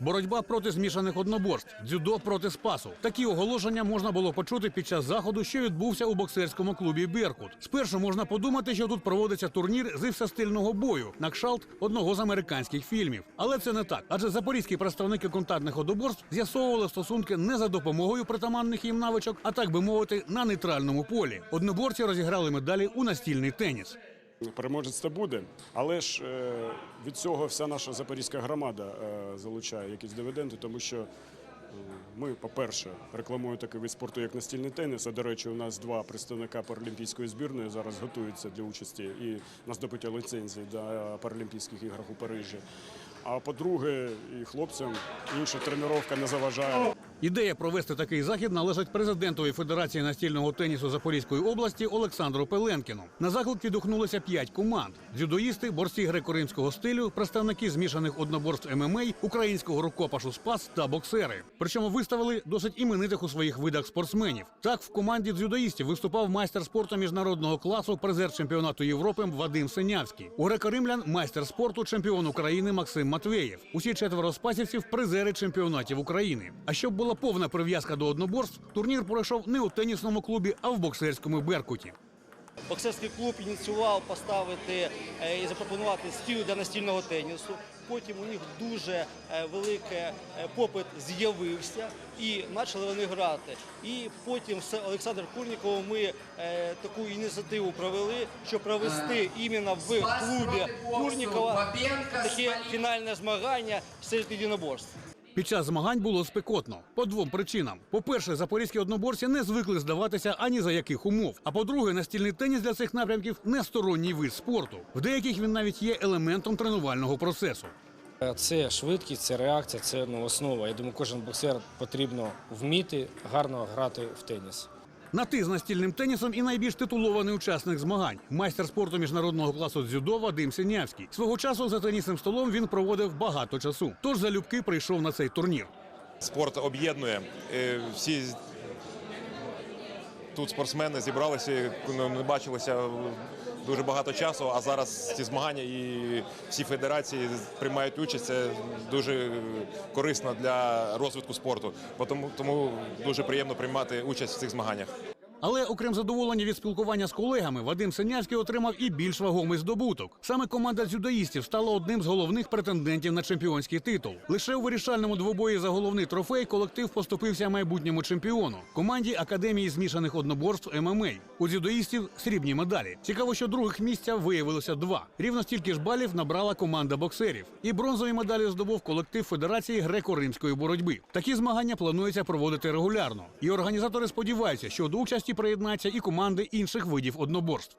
Боротьба проти змішаних одноборств, дзюдо проти спасу. Такі оголошення можна було почути під час заходу, що відбувся у боксерському клубі Беркут. Спершу можна подумати, що тут проводиться турнір з всестильного бою на кшалт одного з американських фільмів. Але це не так. Адже запорізькі представники контактних одноборств з'ясовували стосунки не за допомогою притаманних їм навичок, а так би мовити, на нейтральному полі. Одноборці розіграли медалі у настільний теніс. Переможець це буде, але ж е, від цього вся наша запорізька громада е, залучає якісь дивіденди, тому що е, ми, по-перше, рекламуємо такий вид спорту, як настільний теніс. А до речі, у нас два представника паралімпійської збірної зараз готуються для участі і на здобуття ліцензії до Паралімпійських іграх у Парижі. А по-друге, і хлопцям інша тренування не заважає. Ідея провести такий захід належить президентові Федерації настільного тенісу Запорізької області Олександру Пеленкіну. На заклик відгукнулося п'ять команд: дзюдоїсти, борці греко-римського стилю, представники змішаних одноборств ММА, українського рукопашу спас та боксери. Причому виставили досить іменитих у своїх видах спортсменів. Так, в команді дзюдоїстів виступав майстер спорту міжнародного класу, призер чемпіонату Європи Вадим Синявський. У греко-римлян майстер спорту, чемпіон України Максим Матвеєв. Усі четверо спасівців призери чемпіонатів України. А щоб була повна прив'язка до одноборств, турнір пройшов не у тенісному клубі, а в боксерському беркуті. Боксерський клуб ініціював поставити е, і запропонувати стіл для настільного тенісу. Потім у них дуже е, великий е, попит з'явився і почали вони грати. І потім з Олександром Курніковим ми таку ініціативу провели, щоб провести іменно в клубі Курнікова таке фінальне змагання серед єдиноборств. Під час змагань було спекотно по двом причинам: по-перше, запорізькі одноборці не звикли здаватися ані за яких умов. А по-друге, настільний теніс для цих напрямків не сторонній вид спорту. В деяких він навіть є елементом тренувального процесу. Це швидкість, це реакція, це ну, основа. Я думаю, кожен боксер потрібно вміти гарно грати в теніс. На ти з настільним тенісом і найбільш титулований учасник змагань майстер спорту міжнародного класу дзюдо Вадим Синявський. Свого часу за тенісним столом він проводив багато часу. Тож залюбки прийшов на цей турнір. Спорт об'єднує. Е, Всі тут спортсмени зібралися, ну, не бачилися дуже багато часу, а зараз ці змагання і всі федерації приймають участь. Це дуже корисно для розвитку спорту. Тому, тому дуже приємно приймати участь в цих змаганнях. Але окрім задоволення від спілкування з колегами, Вадим Синявський отримав і більш вагомий здобуток. Саме команда дзюдоїстів стала одним з головних претендентів на чемпіонський титул. Лише у вирішальному двобої за головний трофей колектив поступився майбутньому чемпіону команді Академії змішаних одноборств ММА. У дзюдоїстів срібні медалі. Цікаво, що других місця виявилося два. Рівно стільки ж балів набрала команда боксерів. І бронзові медалі здобув колектив Федерації греко-римської боротьби. Такі змагання планується проводити регулярно. І організатори сподіваються, що до участі приєднаються і команди інших видів одноборств.